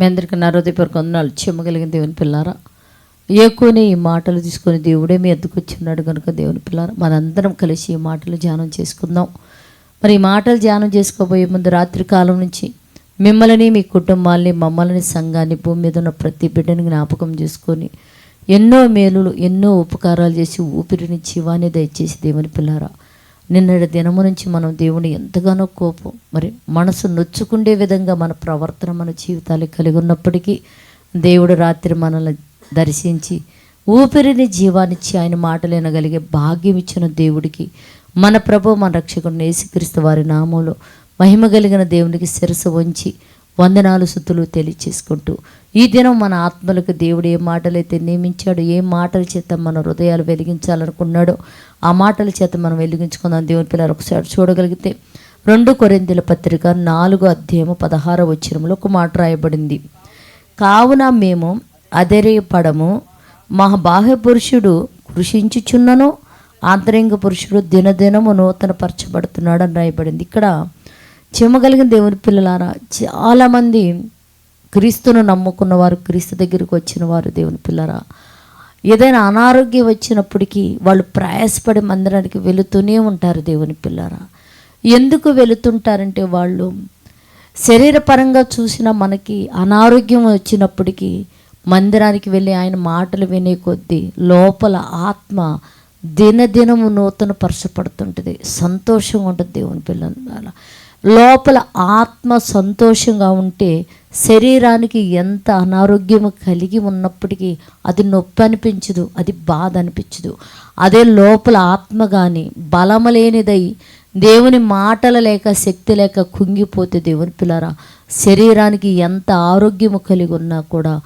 మీ అందరికీ నరోదయపూర్వక వందనాలు. చెమ్మగలిగిన దేవుని పిల్లారా ఎక్కువనే ఈ మాటలు తీసుకొని దేవుడే మీ ఎద్దుకు వచ్చిన్నాడు కనుక దేవుని పిల్లారా మనందరం కలిసి ఈ మాటలు ధ్యానం చేసుకుందాం. మరి ఈ మాటలు ధ్యానం చేసుకోబోయే ముందు రాత్రి కాలం నుంచి మిమ్మల్ని మీ కుటుంబాల్ని మమ్మల్ని సంఘాన్ని భూమి మీద ఉన్న ప్రతి బిడ్డని జ్ఞాపకం చేసుకొని ఎన్నో మేలులు ఎన్నో ఉపకారాలు చేసి ఊపిరిని జీవాన్ని దయచేసి దేవుని పిల్లారా నిన్నటి దినము నుంచి మనం దేవుని ఎంతగానో కోపం మరి మనసు నొచ్చుకుండే విధంగా మన ప్రవర్తన మన జీవితాలు కలిగి ఉన్నప్పటికీ దేవుడు రాత్రి మనల్ని దర్శించి ఊపిరిని జీవానిచ్చి ఆయన మాటలు వినగలిగే భాగ్యం ఇచ్చిన దేవుడికి మన ప్రభు మన రక్షకుడు యేసుక్రీస్తు వారి నామంలో మహిమ కలిగిన దేవునికి శిరసు వంచి వందనాలు సుతులు తెలియచేసుకుంటూ ఈ దినం మన ఆత్మలకు దేవుడు ఏ మాటలైతే నియమించాడో ఏ మాటల చేత మన హృదయాలు వెలిగించాలనుకున్నాడో ఆ మాటల చేత మనం వెలిగించుకుందాం. దేవుని పిల్లలు ఒకసారి చూడగలిగితే రెండు కొరిందుల పత్రిక నాలుగో అధ్యాయము పదహారో వచ్చినంలో ఒక మాట రాయబడింది. కావున మేము అధైర్యపడము మా బాహ్య పురుషుడు కృషించుచున్నను ఆంతరంగ పురుషుడు దినదినము నూతన పరచబడుతున్నాడు అని రాయబడింది. ఇక్కడ చెమ్మగలిగిన దేవుని పిల్లలారా చాలామంది క్రీస్తును నమ్ముకున్న వారు క్రీస్తు దగ్గరికి వచ్చిన వారు దేవుని పిల్లరా. ఏదైనా అనారోగ్యం వచ్చినప్పటికీ వాళ్ళు ప్రయాసపడి మందిరానికి వెళుతూనే ఉంటారు దేవుని పిల్లరా. ఎందుకు వెళుతుంటారంటే వాళ్ళు శరీరపరంగా చూసిన మనకి అనారోగ్యం వచ్చినప్పటికీ మందిరానికి వెళ్ళి ఆయన మాటలు వినే కొద్దీ లోపల ఆత్మ దినదినము నూతన పరచపడుతుంటుంది సంతోషంగా ఉంటుంది దేవుని పిల్లల లోపల ఆత్మ సంతోషంగా ఉంటే శరీరానికి ఎంత అనారోగ్యం కలిగి ఉన్నప్పటికీ అది నొప్పి అనిపించదు అది బాధ అనిపించదు. అదే లోపల ఆత్మ కానీ బలము లేనిదై దేవుని మాటల లేక శక్తి లేక కుంగిపోతే దేవుని పిల్లరా శరీరానికి ఎంత ఆరోగ్యము కలిగి ఉన్నా కూడా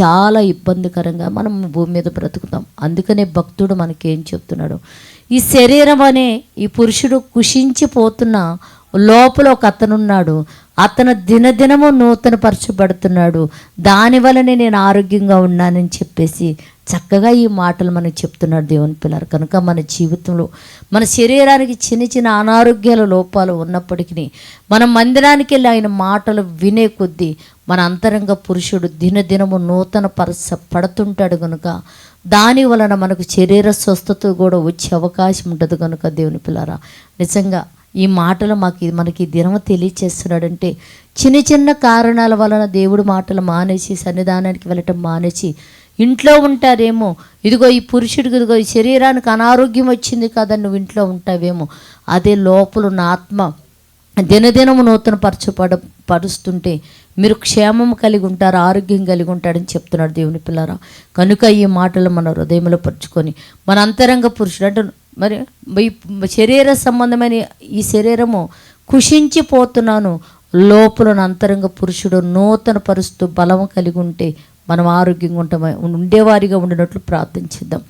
చాలా ఇబ్బందికరంగా మనం భూమి మీద బ్రతుకుతాం. అందుకనే భక్తుడు మనకేం చెప్తున్నాడు? ఈ శరీరం అనే ఈ పురుషుడు కుషించిపోతున్న లోపల ఒక అతనున్నాడు. అతను దినదినము నూతన పరచబడుతున్నాడు దానివలనే నేను ఆరోగ్యంగా ఉన్నానని చెప్పేసి చక్కగా ఈ మాటలు మనకు చెప్తున్నాడు దేవుని పిల్లలు. కనుక మన జీవితంలో మన శరీరానికి చిన్న చిన్న అనారోగ్యాల లోపాలు ఉన్నప్పటికీ మనం మందిరానికి వెళ్ళి ఆయన మాటలు వినే కొద్దీ మన అంతరంగ పురుషుడు దినదినము నూతన పరస పడుతుంటాడు కనుక దాని వలన మనకు శరీర స్వస్థత కూడా వచ్చే అవకాశం ఉంటుంది కనుక దేవుని పిల్లరా. నిజంగా ఈ మాటలు మాకు ఇది- మనకి ఈ దినము తెలియచేస్తున్నాడంటే చిన్న చిన్న కారణాల వలన దేవుడు మాటలు మానేసి సన్నిధానానికి వెళ్ళటం మానేసి ఇంట్లో ఉంటారేమో ఇదిగో ఈ పురుషుడికి ఇదిగో ఈ శరీరానికి అనారోగ్యం వచ్చింది కదా నువ్వు ఇంట్లో ఉంటావేమో అదే లోపల ఉన్న ఆత్మ దినదినము నూతన పరచబడ పరుస్తుంటే మీరు క్షేమం కలిగి ఉంటారు ఆరోగ్యం కలిగి ఉంటాడని చెప్తున్నాడు దేవుని పిల్లరా. కనుక ఈ మాటలు మన హృదయంలో పరుచుకొని మన అంతరంగ పురుషుడు అంటే మరి ఈ శరీర సంబంధమైన ఈ శరీరము కుషించిపోతున్నాను. లోపల అంతరంగ పురుషుడు నూతన పరుస్తూ బలం కలిగి ఉంటే మనం ఆరోగ్యంగా ఉంటాం ఉండేవారిగా ఉండినట్లు ప్రార్థించిద్దాం.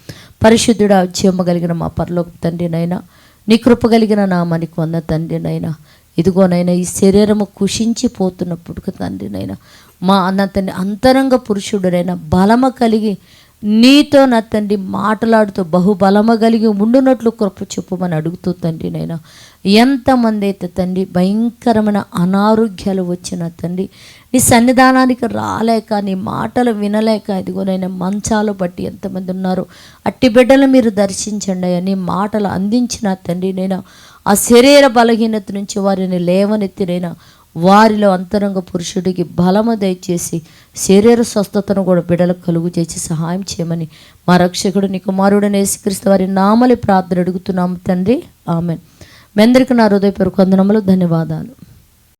పరిశుద్ధుడు చేయమగలిగిన కలిగిన మా పరలోక తండ్రినైనా నీ కృప కలిగిన నామానికి వంద తండ్రినైనా ఇదిగోనైనా ఈ శరీరము కుషించిపోతున్నప్పుడు తండ్రినైనా మా అన్న తండ్రి అంతరంగ పురుషుడునైనా బలమ కలిగి నీతో నా తండ్రి మాట్లాడుతూ బహుబలమ కలిగి ఉండునట్లు కృప చెప్పమని అడుగుతూ తండ్రి నేను ఎంతమంది అయితే తండ్రి భయంకరమైన అనారోగ్యాలు వచ్చిన తండ్రి నీ సన్నిధానానికి రాలేక నీ మాటలు వినలేక ఇదిగోనైనా మంచాలు బట్టి ఎంతమంది ఉన్నారు అట్టి బిడ్డలు మీరు దర్శించండి అని మాటలు అందించిన తండ్రి నేను ఆ శరీర బలహీనత నుంచి వారిని లేవనెత్తినైనా వారిలో అంతరంగ పురుషుడికి బలము దయచేసి శరీర స్వస్థతను కూడా బిడలకు కలుగు చేసి సహాయం చేయమని మా రక్షకుడు నీ కుమారుడని యేసుక్రీస్తు వారి నామలి ప్రార్థన అడుగుతున్నాము తండ్రి. ఆమె మీ అందరికీ నా హృదయపూర్వక వందనములు ధన్యవాదాలు.